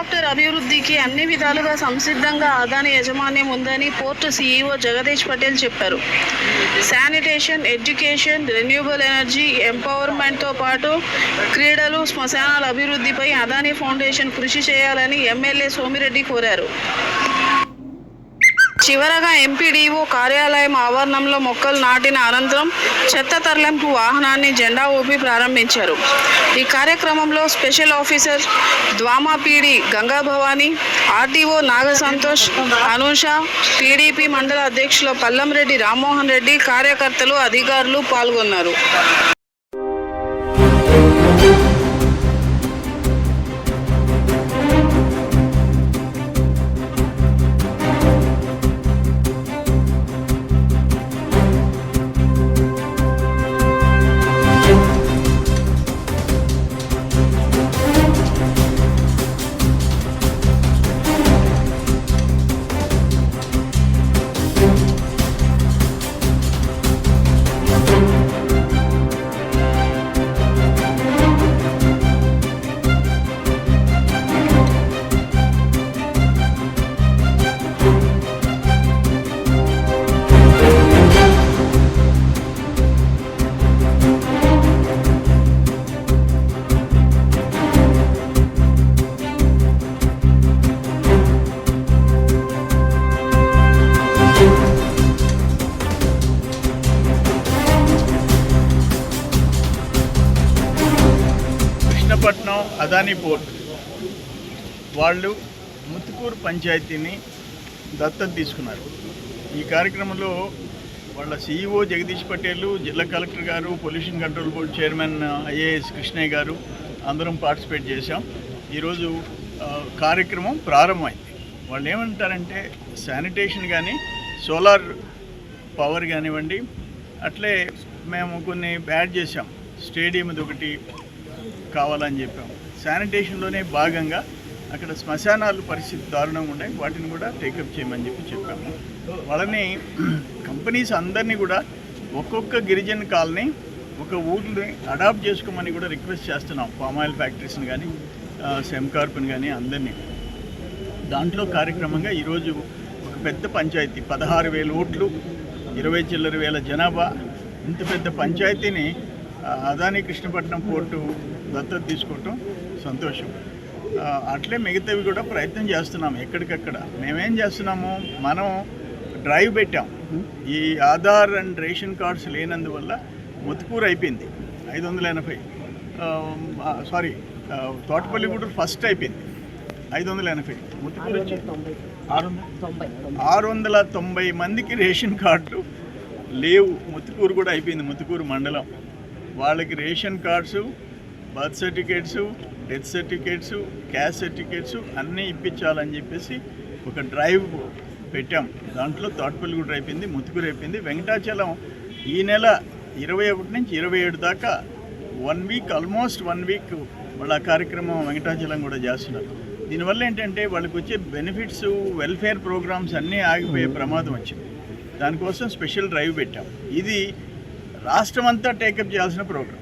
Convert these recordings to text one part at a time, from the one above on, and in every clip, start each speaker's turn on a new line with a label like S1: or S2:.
S1: Helicopter అభివృద్ధికి అన్ని విధాలుగా సంసిద్ధంగా అదాని యాజమాన్యం ఉందని పోర్టు సీఈఓ జగదీష్ పటేల్ చెప్పారు. శానిటేషన్ ఎడ్యుకేషన్ రెన్యూబుల్ ఎనర్జీ ఎంపవర్మెంట్తో పాటు క్రీడలు శ్మశానాల అభివృద్ధిపై అదాని ఫౌండేషన్ కృషి చేయాలని ఎమ్మెల్యే సోమిరెడ్డి కోరారు. చివరగా ఎంపీడీఓ కార్యాలయం ఆవరణంలో మొక్కలు నాటిన అనంతరం చెత్త తరలింపు వాహనాన్ని జెండా ఊపి ప్రారంభించారు. ఈ కార్యక్రమంలో స్పెషల్ ఆఫీసర్ ద్వామాపీడి గంగా భవాని ఆర్టీఓ నాగ సంతోష్ అనూష టీడీపీ మండల అధ్యక్షులు పల్లంరెడ్డి రామ్మోహన్ రెడ్డి కార్యకర్తలు అధికారులు పాల్గొన్నారు.
S2: విశాఖపట్నం అదానీ పోర్ట్. వాళ్ళు ముత్తుకూరు పంచాయతీని దత్తత తీసుకున్నారు. ఈ కార్యక్రమంలో వాళ్ళ సీఈఓ జగదీష్ పటేల్ జిల్లా కలెక్టర్ గారు pollution control board chairman IAS Krishnaiah గారు అందరం పార్టిసిపేట్ చేశాం. ఈరోజు కార్యక్రమం ప్రారంభమైంది. వాళ్ళు ఏమంటారంటే శానిటేషన్ కానీ సోలార్ పవర్ కానివ్వండి అట్లే మేము కొన్ని యాడ్ చేసాం స్టేడియం ఒకటి కావాలని చెప్పాం. శానిటేషన్లోనే భాగంగా అక్కడ శ్మశానాలు పరిస్థితి దారుణంగా ఉన్నాయి. వాటిని కూడా టేకప్ చేయమని చెప్పి చెప్పాము. వాళ్ళని కంపెనీస్ అందరినీ కూడా ఒక్కొక్క గిరిజన కాలనీ ఒక ఊరిని అడాప్ట్ చేసుకోమని కూడా రిక్వెస్ట్ చేస్తున్నాం. పామ్ ఆయిల్ ఫ్యాక్టరీస్ని కానీ సెమ్కార్ప్ని కానీ అందరినీ. దాంట్లో కార్యక్రమంగా ఈరోజు ఒక పెద్ద పంచాయతీ పదహారు వేల ఓట్లు ఇరవై చిల్లర వేల జనాభా ఇంత పెద్ద పంచాయతీని అదాని కృష్ణపట్నం పోర్టు దత్తత తీసుకోవటం సంతోషం. అట్లే మిగతావి కూడా ప్రయత్నం చేస్తున్నాం ఎక్కడికక్కడ. మేమేం చేస్తున్నాము? మనం డ్రైవ్ పెట్టాం. ఈ ఆధార్ అండ్ రేషన్ కార్డ్స్ లేనందువల్ల ముత్తుకూరు అయిపోయింది. ఐదు వందల ఎనభై సారీ తోటపల్లి కూడా ఫస్ట్ అయిపోయింది. ఐదు వందల ఎనభై. ముత్తుకూరు వచ్చి ఆరు వందల తొంభై మందికి రేషన్ కార్డులు లేవు. ముత్తుకూరు కూడా అయిపోయింది. ముత్తుకూరు మండలం. వాళ్ళకి ration cards birth certificates death certificates caste certificates అన్నీ ఇప్పించాలని చెప్పేసి ఒక డ్రైవ్ పెట్టాం. దాంట్లో తోటపల్లి కూడా అయిపోయింది ముత్తుకూరు అయిపోయింది వెంకటాచలం ఈ నెల ఇరవై ఒకటి నుంచి ఇరవై ఏడు దాకా one week almost one week వాళ్ళ కార్యక్రమం వెంకటాచలం కూడా చేస్తున్నారు. దీనివల్ల ఏంటంటే వాళ్ళకి వచ్చే బెనిఫిట్స్ వెల్ఫేర్ ప్రోగ్రామ్స్ అన్నీ ఆగిపోయే ప్రమాదం వచ్చింది. దానికోసం స్పెషల్ డ్రైవ్ పెట్టాం. ఇది రాష్ట్రం అంతా టేకప్ చేయాల్సిన ప్రోగ్రాం.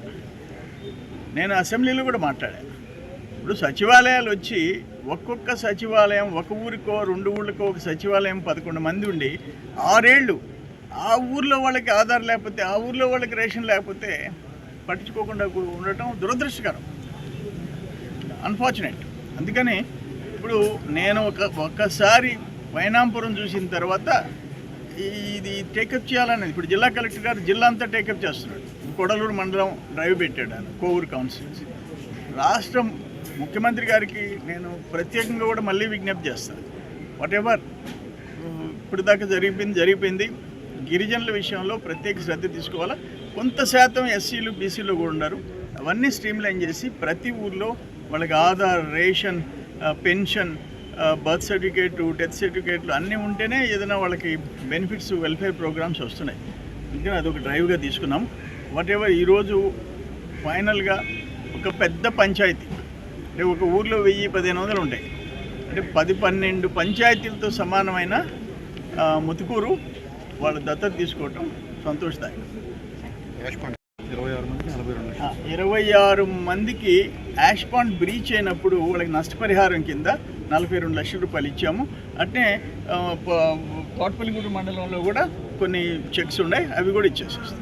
S2: నేను అసెంబ్లీలో కూడా మాట్లాడాను. ఇప్పుడు సచివాలయాలు వచ్చి ఒక్కొక్క సచివాలయం ఒక ఊరికో రెండు ఊళ్ళకో ఒక సచివాలయం పదకొండు మంది ఉండి ఆరేళ్ళు ఆ ఊర్లో వాళ్ళకి ఆధార్ లేకపోతే ఆ ఊర్లో వాళ్ళకి రేషన్ లేకపోతే పట్టించుకోకుండా ఉండటం దురదృష్టకరం. అన్ఫార్చునేట్ అందుకని ఇప్పుడు నేను ఒక ఒక్కసారి వైనాంపురం చూసిన తర్వాత ఇది టేకప్ చేయాలనేది ఇప్పుడు జిల్లా కలెక్టర్ గారు జిల్లా అంతా టేకప్ చేస్తున్నాడు. కొడలూరు మండలం డ్రైవ్ పెట్టాడు ఆయన కోవూరు కౌన్సిల్స్ రాష్ట్రం ముఖ్యమంత్రి గారికి నేను ప్రత్యేకంగా కూడా మళ్ళీ విజ్ఞప్తి చేస్తాను వాట్ ఎవర్ ఇప్పుడు దాకా జరిగిపోయింది జరిగిపోయింది. గిరిజనుల విషయంలో ప్రత్యేక శ్రద్ధ తీసుకోవాలా? కొంత శాతం ఎస్సీలు బీసీలు కూడా ఉన్నారు. అవన్నీ స్ట్రీమ్లైన్ చేసి ప్రతి ఊర్లో వాళ్ళకి Aadhaar ration pension birth certificate death సర్టిఫికేట్లు అన్నీ ఉంటేనే ఏదైనా వాళ్ళకి బెనిఫిట్స్ వెల్ఫేర్ ప్రోగ్రామ్స్ వస్తున్నాయి. ఇంకా అదొక డ్రైవ్గా తీసుకున్నాం. వాట్ ఎవర్ ఈరోజు ఫైనల్గా ఒక పెద్ద పంచాయతీ అంటే ఒక ఊర్లో వెయ్యి పదిహేను వందలు ఉంటాయి. అంటే పది పన్నెండు పంచాయతీలతో సమానమైన ముతుకూరు వాళ్ళు దత్తత తీసుకోవటం సంతోషదాయకం.
S3: ఇరవై ఆరు మంది
S2: ఇరవై ఆరు మందికి యాష్ పాండ్ బ్రీచ్ అయినప్పుడు వాళ్ళకి నష్టపరిహారం కింద నలభై రెండు లక్షల రూపాయలు ఇచ్చాము. అట్నే తోటపల్లిగూడు మండలంలో కూడా కొన్ని చెక్స్ ఉన్నాయి అవి కూడా ఇచ్చేసేస్తాం.